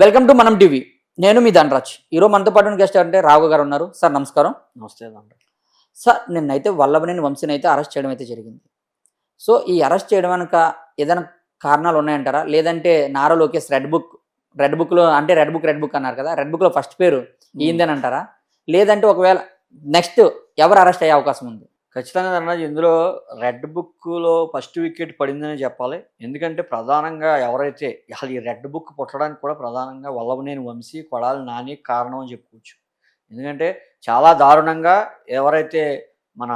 Welcome to మనం TV. నేను మీ ధనరాజ్. ఈరోజు మనతో పాటు గెస్ట్ అంటే రాఘవ గారు ఉన్నారు. సార్ నమస్కారం. నమస్తే దండ సార్ నిన్నైతే వల్లభనేని వంశీని అయితే అరెస్ట్ చేయడం అయితే జరిగింది. సో ఈ అరెస్ట్ చేయడం వెనక ఏదైనా కారణాలు ఉన్నాయంటారా? లేదంటే Nara Lokesh red book red బుక్లో అంటే రెడ్ బుక్ రెడ్ బుక్ అన్నారు కదా రెడ్ బుక్లో ఫస్ట్ పేరు ఈందేనంటారా లేదంటే ఒకవేళ నెక్స్ట్ ఎవరు అరెస్ట్ అయ్యే అవకాశం ఉంది? ఖచ్చితంగా ధనరాజ్ ఇందులో రెడ్ బుక్లో ఫస్ట్ వికెట్ పడిందని చెప్పాలి. ఎందుకంటే ప్రధానంగా ఎవరైతే అసలు ఈ రెడ్ బుక్ పుట్టడానికి కూడా ప్రధానంగా వల్లభనేని వంశీ కొడాలి నాని కారణం అని చెప్పుకోవచ్చు. ఎందుకంటే చాలా దారుణంగా ఎవరైతే మన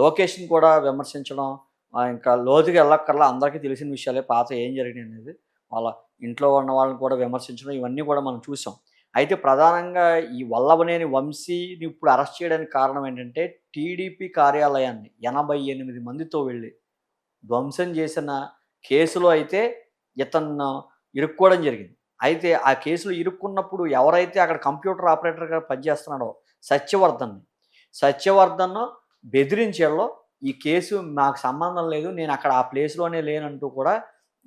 లోకేష్ని కూడా విమర్శించడం ఇంకా లోతుగా వెళ్ళక్కర్లా అందరికీ తెలిసిన విషయాలే పాత ఏం జరిగింది అనేది వాళ్ళ ఇంట్లో ఉన్న వాళ్ళని కూడా విమర్శించడం ఇవన్నీ కూడా మనం చూసాం. అయితే ప్రధానంగా ఈ వల్లభనేని వంశీని ఇప్పుడు అరెస్ట్ చేయడానికి కారణం ఏంటంటే టీడీపీ కార్యాలయాన్ని ఎనభై ఎనిమిది మందితో వెళ్ళి ధ్వంసం చేసిన కేసులో అయితే ఇతను ఇరుక్కోవడం జరిగింది. అయితే ఆ కేసులో ఇరుక్కున్నప్పుడు ఎవరైతే అక్కడ కంప్యూటర్ ఆపరేటర్గా పనిచేస్తున్నాడో సత్యవర్ధన్ని సత్యవర్ధన్ బెదిరించేలో ఈ కేసు నాకు సంబంధం లేదు నేను అక్కడ ఆ ప్లేస్లోనే లేనంటూ కూడా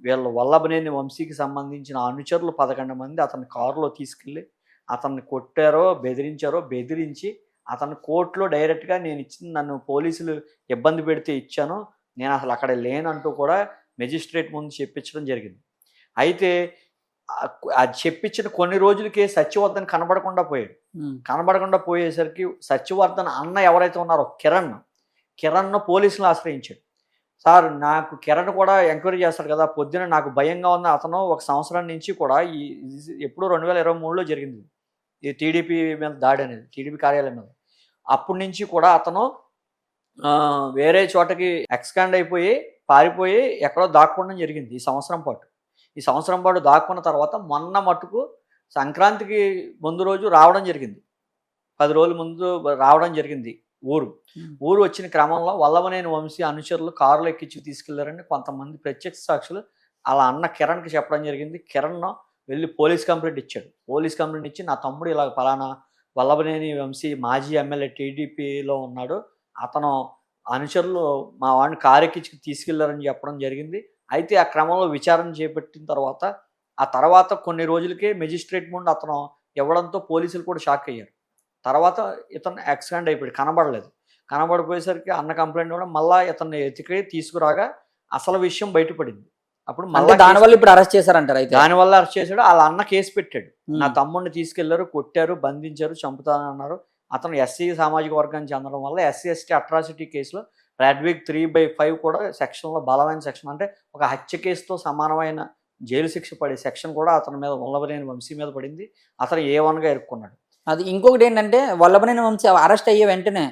వీళ్ళ వల్లభనేని వంశీకి సంబంధించిన అనుచరులు పదకొండు మంది అతని కారులో తీసుకెళ్ళి అతన్ని కొట్టారో బెదిరించారో బెదిరించి అతను కోర్టులో డైరెక్ట్గా నేను ఇచ్చింది నన్ను పోలీసులు ఇబ్బంది పెడితే ఇచ్చాను. నేను అసలు అక్కడ లేనంటూ కూడా మెజిస్ట్రేట్ ముందు చెప్పించడం జరిగింది. అయితే అది చెప్పించిన కొన్ని రోజులకే సత్యవర్ధన్ కనబడకుండా పోయాడు. కనబడకుండా పోయేసరికి సత్యవర్ధన్ అన్న ఎవరైతే ఉన్నారో కిరణ్ కిరణ్ను పోలీసులు ఆశ్రయించాడు సార్ నాకు కిరణ్ కూడా ఎంక్వైరీ చేస్తాడు కదా పొద్దున నాకు భయంగా ఉంది. అతను ఒక సంవత్సరం నుంచి కూడా ఈ ఎప్పుడు రెండు వేల ఇరవై మూడులో జరిగింది ఈ టీడీపీ మీద దాడి అనేది టీడీపీ కార్యాలయం మీద. అప్పటి నుంచి కూడా అతను వేరే చోటకి ఎక్స్కాండ్ అయిపోయి పారిపోయి ఎక్కడో దాక్కోవడం జరిగింది ఈ సంవత్సరం పాటు. ఈ సంవత్సరం పాటు దాక్కున్న తర్వాత మొన్న మట్టుకు సంక్రాంతికి ముందు రోజు రావడం జరిగింది. పది రోజుల ముందు రావడం జరిగింది ఊరు. ఊరు వచ్చిన క్రమంలో వల్లభనేని వంశీ అనుచరులు కారులో ఎక్కించి తీసుకెళ్ళారని కొంతమంది ప్రత్యక్ష సాక్షులు అలా అన్న కిరణ్కి చెప్పడం జరిగింది. కిరణ్ వెళ్ళి పోలీస్ కంప్లైంట్ ఇచ్చాడు. పోలీస్ కంప్లైంట్ ఇచ్చి నా తమ్ముడు ఇలా ఫలానా వల్లభనేని వంశీ మాజీ ఎమ్మెల్యే టీడీపీలో ఉన్నాడు. అతను అనుచరులు మా వాడిని కారు తీసుకెళ్ళారని చెప్పడం జరిగింది. అయితే ఆ క్రమంలో విచారణ చేపట్టిన తర్వాత ఆ తర్వాత కొన్ని రోజులకే మెజిస్ట్రేట్ ముందు అతను ఇవ్వడంతో పోలీసులు కూడా షాక్ అయ్యారు. తర్వాత ఇతను యాక్సిడెంట్ అయిపోయాడు. కనబడలేదు. కనబడిపోయేసరికి అన్న కంప్లైంట్ కూడా మళ్ళీ ఇతన్ని ఎతికి తీసుకురాగా అసలు విషయం బయటపడింది. అప్పుడు మళ్ళీ దానివల్ల ఇప్పుడు అరెస్ట్ చేశారంటారు అయితే. దానివల్ల అరెస్ట్ చేశాడు. వాళ్ళ అన్న కేసు పెట్టాడు. నా తమ్ముడిని తీసుకెళ్ళారు కొట్టారు బంధించారు చంపుతానన్నారు అతను ఎస్సీ సామాజిక వర్గానికి చెందడం వల్ల ఎస్సీ ఎస్టీ అట్రాసిటీ కేసులో రెడ్విక్ త్రీ బై ఫైవ్ కూడా సెక్షన్లో బలమైన సెక్షన్ అంటే ఒక హత్య కేసుతో సమానమైన జైలు శిక్ష పడే సెక్షన్ కూడా అతని మీద వల్లభనేని వంశీ మీద పడింది. అతను ఏ వన్గా ఇరుక్కున్నాడు. అది ఇంకొకటి ఏంటంటే వల్లభనేని వంశీ అరెస్ట్ అయ్యే వెంటనే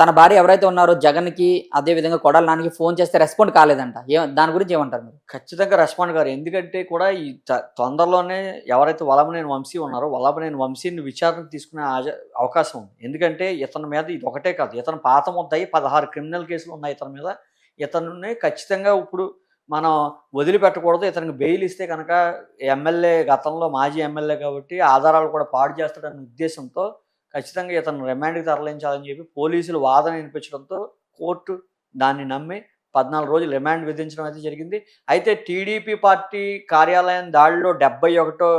తన భార్య ఎవరైతే ఉన్నారో జగన్కి అదే విధంగా కొడాలి నాన్నకి ఫోన్ చేస్తే రెస్పాండ్ కాలేదంట. ఏ దాని గురించి ఏమంటారు మీరు? ఖచ్చితంగా రెస్పాండ్ గారు ఎందుకంటే కూడా ఈ త- తొందరలోనే ఎవరైతే వల్లభనేని వంశీ ఉన్నారో వల్లభనేని వంశీని విచారణ తీసుకునే అవకాశం ఉంది. ఎందుకంటే ఇతని మీద ఇది ఒకటే కాదు. ఇతను పాత ముద్దాయి పదహారు క్రిమినల్ కేసులు ఉన్నాయి ఇతని మీద. ఇతన్ని ఖచ్చితంగా ఇప్పుడు మనం వదిలిపెట్టకూడదు. ఇతనికి బెయిల్ ఇస్తే కనుక ఎమ్మెల్యే గతంలో మాజీ ఎమ్మెల్యే కాబట్టి ఆధారాలు కూడా పాడు చేస్తాడనే ఉద్దేశంతో ఖచ్చితంగా ఇతను రిమాండ్కి తరలించాలని చెప్పి పోలీసులు వాదన వినిపించడంతో కోర్టు దాన్ని నమ్మి పద్నాలుగు రోజులు రిమాండ్ విధించడం అయితే జరిగింది. అయితే టీడీపీ పార్టీ కార్యాలయం దాడిలో డెబ్బై ఒకటో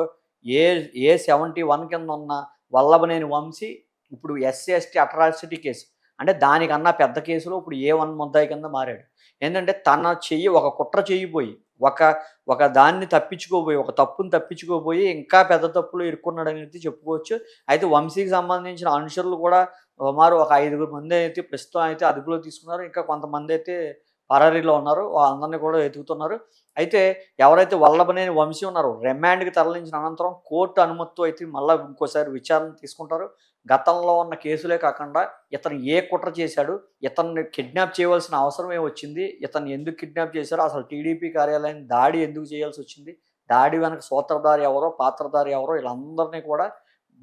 ఏ ఏ సెవెంటీ వన్ కింద ఉన్న వల్లభనేని వంశీ ఇప్పుడు ఎస్సీ ఎస్టీ అట్రాసిటీ కేసు. అంటే దానికన్నా పెద్ద కేసులో ఇప్పుడు ఏ వన్ ముద్దాయి కింద మారాడు. ఏంటంటే తన చెయ్యి ఒక కుట్ర చెయ్యిపోయి ఒక ఒక దాన్ని తప్పించుకోబోయి ఒక తప్పును తప్పించుకోబోయి ఇంకా పెద్ద తప్పులు ఇరుక్కున్నాడు అనేది చెప్పుకోవచ్చు. అయితే వంశీకి సంబంధించిన అనుచరులు కూడా సుమారు ఒక ఐదుగురు మంది అయితే ప్రస్తుతం అయితే అదుపులో తీసుకున్నారు. ఇంకా కొంతమంది అయితే పరారీలో ఉన్నారు. అందరినీ కూడా వెతుకుతున్నారు అయితే ఎవరైతే వల్లభనేని వంశీ ఉన్నారో రిమాండ్కి తరలించిన అనంతరం కోర్టు అనుమతితో అయితే మళ్ళీ ఇంకోసారి విచారణ తీసుకుంటారు. గతంలో ఉన్న కేసులే కాకుండా ఇతను ఏ కుట్ర చేశాడు ఇతన్ని కిడ్నాప్ చేయవలసిన అవసరం వచ్చింది ఇతను ఎందుకు కిడ్నాప్ చేశారు అసలు టీడీపీ కార్యాలయం దాడి ఎందుకు చేయాల్సి వచ్చింది దాడి వెనక సూత్రధారి ఎవరో పాత్రధారి ఎవరో వీళ్ళందరినీ కూడా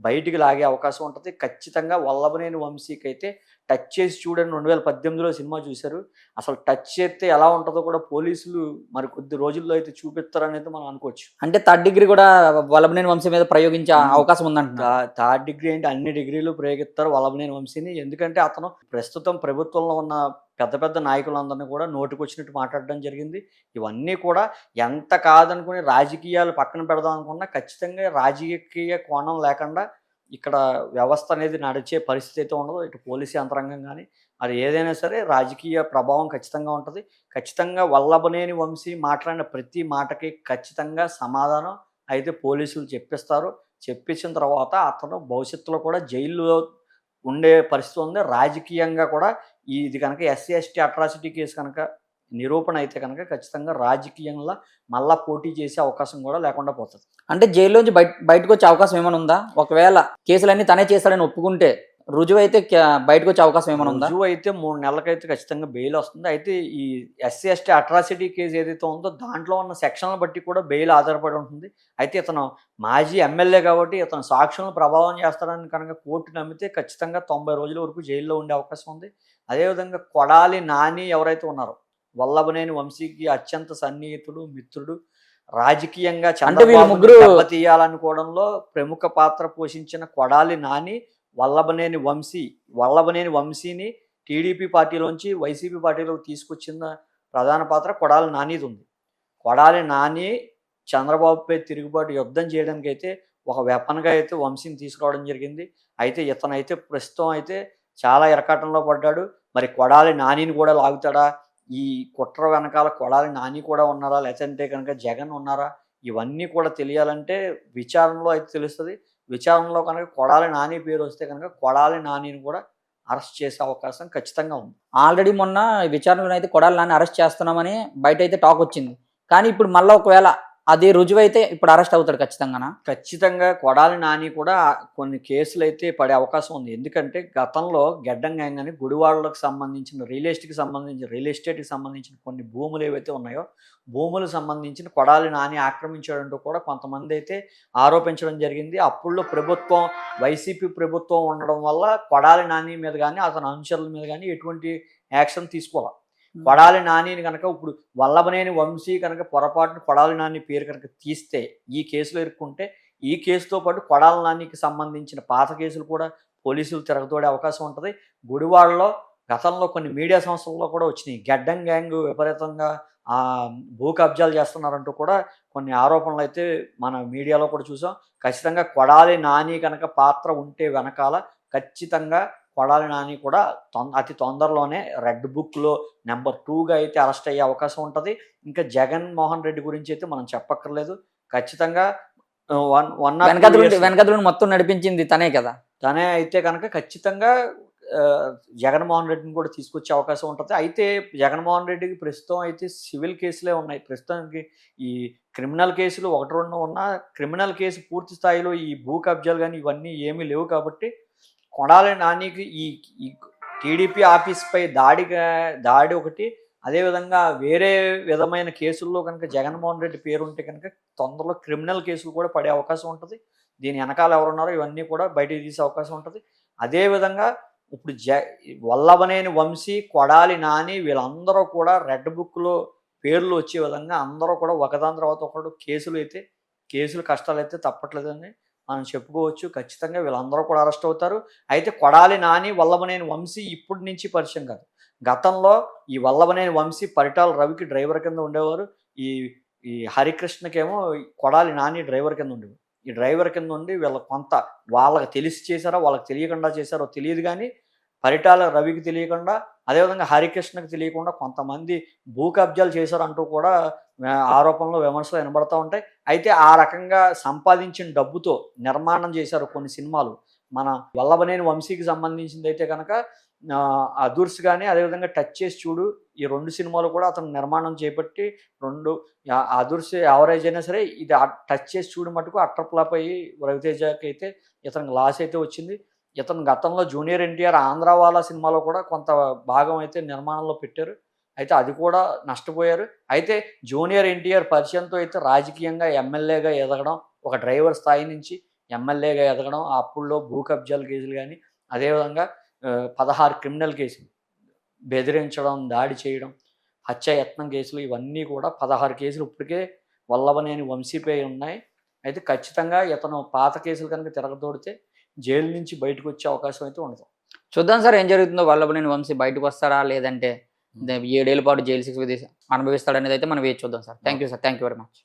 బయటికి లాగే అవకాశం ఉంటుంది. ఖచ్చితంగా వల్లభనేని వంశీకి అయితే టచ్ చేసి చూడండి. రెండు వేల పద్దెనిమిదిలో సినిమా చూశారు. అసలు టచ్ చేస్తే ఎలా ఉంటుందో కూడా పోలీసులు మరి కొద్ది రోజుల్లో అయితే చూపిస్తారనేది మనం అనుకోవచ్చు. అంటే థర్డ్ డిగ్రీ కూడా వల్లభనేని వంశీ మీద ప్రయోగించే. అవకాశం థా- థర్డ్ డిగ్రీ అంటే అన్ని డిగ్రీలు ప్రయోగిస్తారు వల్లభనేని వంశీని. ఎందుకంటే అతను ప్రస్తుతం ప్రభుత్వంలో ఉన్న పెద్ద పెద్ద నాయకులందరినీ కూడా నోటికొచ్చినట్టు మాట్లాడడం జరిగింది. ఇవన్నీ కూడా ఎంత కాదనుకుని రాజకీయాలు పక్కన పెడదాం అనుకున్నా ఖచ్చితంగా రాజకీయ కోణం లేకుండా ఇక్కడ వ్యవస్థ అనేది నడిచే పరిస్థితి అయితే ఉండదు. ఇటు పోలీసు యంత్రాంగం కానీ అది ఏదైనా సరే రాజకీయ ప్రభావం ఖచ్చితంగా ఉంటుంది. ఖచ్చితంగా వల్లభనేని వంశీ మాట్లాడిన ప్రతి మాటకి ఖచ్చితంగా సమాధానం అయితే పోలీసులు చెప్పిస్తారు. చెప్పించిన తర్వాత అతను భవిష్యత్తులో కూడా జైల్లో ఉండే పరిస్థితి ఉంది. రాజకీయంగా కూడా ఇది కనుక ఎస్సీ ఎస్టీ అట్రాసిటీ కేసు కనుక నిరూపణ అయితే కనుక ఖచ్చితంగా రాజకీయంలో మళ్ళా పోటీ చేసే అవకాశం కూడా లేకుండా పోతుంది. అంటే జైల్లోంచి బయట బయటకు వచ్చే అవకాశం ఏమైనా ఉందా? ఒకవేళ కేసులన్నీ తనే చేశాడని ఒప్పుకుంటే రుజువు అయితే బయటకు వచ్చే అవకాశం ఏమైనా ఉందా? రుజువు అయితే మూడు నెలలకైతే ఖచ్చితంగా బెయిల్ వస్తుంది. అయితే ఈ ఎస్సీ ఎస్టీ అట్రాసిటీ కేసు ఏదైతే ఉందో దాంట్లో ఉన్న సెక్షన్ల బట్టి కూడా బెయిల్ ఆధారపడి ఉంటుంది. అయితే ఇతను మాజీ ఎమ్మెల్యే కాబట్టి ఇతను సాక్షులను ప్రభావం చేస్తాడని కనుక కోర్టు నమ్మితే ఖచ్చితంగా తొంభై రోజుల వరకు జైల్లో ఉండే అవకాశం ఉంది. అదేవిధంగా కొడాలి నాని ఎవరైతే ఉన్నారో వల్లభనేని వంశీకి అత్యంత సన్నిహితుడు మిత్రుడు రాజకీయంగా చంద్రబాబు దెబ్బతీయాలనుకోవడంలో ప్రముఖ పాత్ర పోషించిన కొడాలి నాని వల్లభనేని వంశీ వల్లభనేని వంశీని టీడీపీ పార్టీలోంచి వైసీపీ పార్టీలోకి తీసుకొచ్చిన ప్రధాన పాత్ర కొడాలి నానిది ఉంది కొడాలి నాని చంద్రబాబుపై తిరుగుబాటు యుద్ధం చేయడానికి అయితే ఒక వెపన్గా అయితే వంశీని తీసుకురావడం జరిగింది. అయితే ఇతనైతే ప్రస్తుతం అయితే చాలా ఇరకాటంలో పడ్డాడు. మరి కొడాలి నానిని కూడా లాగుతాడా? ఈ కుట్ర వెనకాల కొడాలి నాని కూడా ఉన్నారా? లేదంటే కనుక జగన్ ఉన్నారా? ఇవన్నీ కూడా తెలియాలంటే విచారణలో అయితే తెలుస్తుంది. విచారణలో కనుక కొడాలి నాని పేరు వస్తే కనుక కొడాలి నానిని కూడా అరెస్ట్ చేసే అవకాశం ఖచ్చితంగా ఉంది. ఆల్రెడీ మొన్న విచారణలో అయితే కొడాలి నాని అరెస్ట్ చేస్తున్నామని బయట అయితే టాక్ వచ్చింది. కానీ ఇప్పుడు మళ్ళీ ఒకవేళ అది రుజువు అయితే ఇప్పుడు అరెస్ట్ అవుతాడు ఖచ్చితంగానా? ఖచ్చితంగా కొడాలి నాని కూడా కొన్ని కేసులు అయితే పడే అవకాశం ఉంది. ఎందుకంటే గతంలో గెడ్డం గ్యాంగ్ అని గుడివాడలకు సంబంధించిన రియల్ ఎస్టేట్కి సంబంధించిన రియల్ ఎస్టేట్కి సంబంధించిన కొన్ని భూములు ఏవైతే ఉన్నాయో భూములకు సంబంధించిన కొడాలి నాని ఆక్రమించాడంటూ కూడా కొంతమంది అయితే ఆరోపించడం జరిగింది. అప్పుల్లో ప్రభుత్వం వైసీపీ ప్రభుత్వం ఉండడం వల్ల కొడాలి నాని మీద కానీ అతని అనుచరుల మీద కానీ ఎటువంటి యాక్షన్ తీసుకోవాలి? కొడాలి నానిని కనుక ఇప్పుడు వల్లభనేని వంశీ కనుక పొరపాటున కొడాలి నాని పేరు కనుక తీస్తే ఈ కేసులో ఇరుక్కుంటే ఈ కేసుతో పాటు కొడాలి నానికి సంబంధించిన పాత కేసులు కూడా పోలీసులు తిరగతోడే అవకాశం ఉంటుంది. గుడివాడలో గతంలో కొన్ని మీడియా సంస్థల్లో కూడా వచ్చినాయి. గెడ్డం గ్యాంగ్ విపరీతంగా భూ కబ్జాలు చేస్తున్నారంటూ కూడా కొన్ని ఆరోపణలు అయితే మన మీడియాలో కూడా చూసాం. ఖచ్చితంగా కొడాలి నాని కనుక పాత్ర ఉంటే వెనకాల ఖచ్చితంగా కొడాలి నాని కూడా అతి తొందరలోనే రెడ్ బుక్లో నెంబర్ టూగా అయితే అరెస్ట్ అయ్యే అవకాశం ఉంటుంది. ఇంకా జగన్ మోహన్ రెడ్డి గురించి అయితే మనం చెప్పక్కర్లేదు. ఖచ్చితంగా వన్ వన్ వెనకదులు మొత్తం నడిపించింది తనే కదా? తనే అయితే కనుక ఖచ్చితంగా జగన్మోహన్ రెడ్డిని కూడా తీసుకొచ్చే అవకాశం ఉంటుంది. అయితే జగన్మోహన్ రెడ్డికి ప్రస్తుతం అయితే సివిల్ కేసులే ఉన్నాయి. ప్రస్తుతానికి ఈ క్రిమినల్ కేసులు ఒకటి రెండు ఉన్నా క్రిమినల్ కేసు పూర్తి స్థాయిలో ఈ భూ కబ్జాలు కానీ ఇవన్నీ ఏమీ లేవు కాబట్టి కొడాలి నానికి ఈ టీడీపీ ఆఫీస్పై దాడి దాడి ఒకటి అదేవిధంగా వేరే విధమైన కేసుల్లో కనుక జగన్మోహన్ రెడ్డి పేరు ఉంటే కనుక తొందరలో క్రిమినల్ కేసులు కూడా పడే అవకాశం ఉంటుంది. దీని వెనకాల ఎవరున్నారో ఇవన్నీ కూడా బయటికి తీసే అవకాశం ఉంటుంది. అదేవిధంగా ఇప్పుడు జ వల్లభనేని వంశీ కొడాలి నాని వీళ్ళందరూ కూడా రెడ్ బుక్లో పేర్లు వచ్చే విధంగా అందరూ కూడా ఒకదాని తర్వాత ఒకడు కేసులు అయితే కేసులు కష్టాలు అయితే తప్పట్లేదని మనం చెప్పుకోవచ్చు. ఖచ్చితంగా వీళ్ళందరూ కూడా అరెస్ట్ అవుతారు. అయితే కొడాలి నాని వల్లభనేని వంశీ ఇప్పటి నుంచి పరిచయం కాదు. గతంలో ఈ వల్లభనేని వంశీ పరిటాల రవికి డ్రైవర్ కింద ఉండేవారు. ఈ ఈ హరికృష్ణకేమో కొడాలి నాని డ్రైవర్ కింద ఉండేవారు. ఈ డ్రైవర్ కింద ఉండి వీళ్ళ కొంత వాళ్ళకి తెలిసి చేశారో వాళ్ళకి తెలియకుండా చేశారో తెలియదు కానీ పరిటాల రవికి తెలియకుండా అదేవిధంగా హరికృష్ణకి తెలియకుండా కొంతమంది భూ కబ్జాలు చేశారు అంటూ కూడా ఆరోపణలు విమర్శలు వినబడుతూ ఉంటాయి. అయితే ఆ రకంగా సంపాదించిన డబ్బుతో నిర్మాణం చేశారు కొన్ని సినిమాలు. మన వల్లభనేని వంశీకి సంబంధించింది అయితే కనుక అదుర్స్ కానీ అదేవిధంగా టచ్ చేసి చూడు ఈ రెండు సినిమాలు కూడా అతను నిర్మాణం చేపట్టి రెండు అదుర్స్ యావరేజ్ అయినా సరే ఇది టచ్ చేసి చూడు మటుకు అట్టర్ ఫ్లాప్ అయ్యి రవితేజకి అయితే ఇతనికి లాస్ అయితే వచ్చింది. ఇతను గతంలో జూనియర్ ఎన్టీఆర్ ఆంధ్రావాలా సినిమాలో కూడా కొంత భాగం అయితే నిర్మాణంలో పెట్టారు. అయితే అది కూడా నష్టపోయారు. అయితే జూనియర్ ఎన్టీఆర్ పరిచయంతో అయితే రాజకీయంగా ఎమ్మెల్యేగా ఎదగడం ఒక డ్రైవర్ స్థాయి నుంచి ఎమ్మెల్యేగా ఎదగడం అప్పుల్లో భూ కబ్జాల కేసులు కానీ అదేవిధంగా పదహారు క్రిమినల్ కేసులు బెదిరించడం దాడి చేయడం హత్య యత్నం కేసులు ఇవన్నీ కూడా పదహారు కేసులు ఇప్పటికే వల్లభనేని వంశీపై ఉన్నాయి. అయితే ఖచ్చితంగా ఇతను పాత కేసులు కనుక తిరగదోడితే జైలు నుంచి బయటకు వచ్చే అవకాశం అయితే ఉండదు. చూద్దాం సార్ ఏం జరుగుతుందో వల్లభనేని వంశీ బయటకు వస్తాడా లేదంటే దే- ఏడేళ్ళ పాటు జైలు శిక్ష అనుభవిస్తాడనేది అయితే మనం వేచి చూద్దాం sir. Thank you sir thank you very much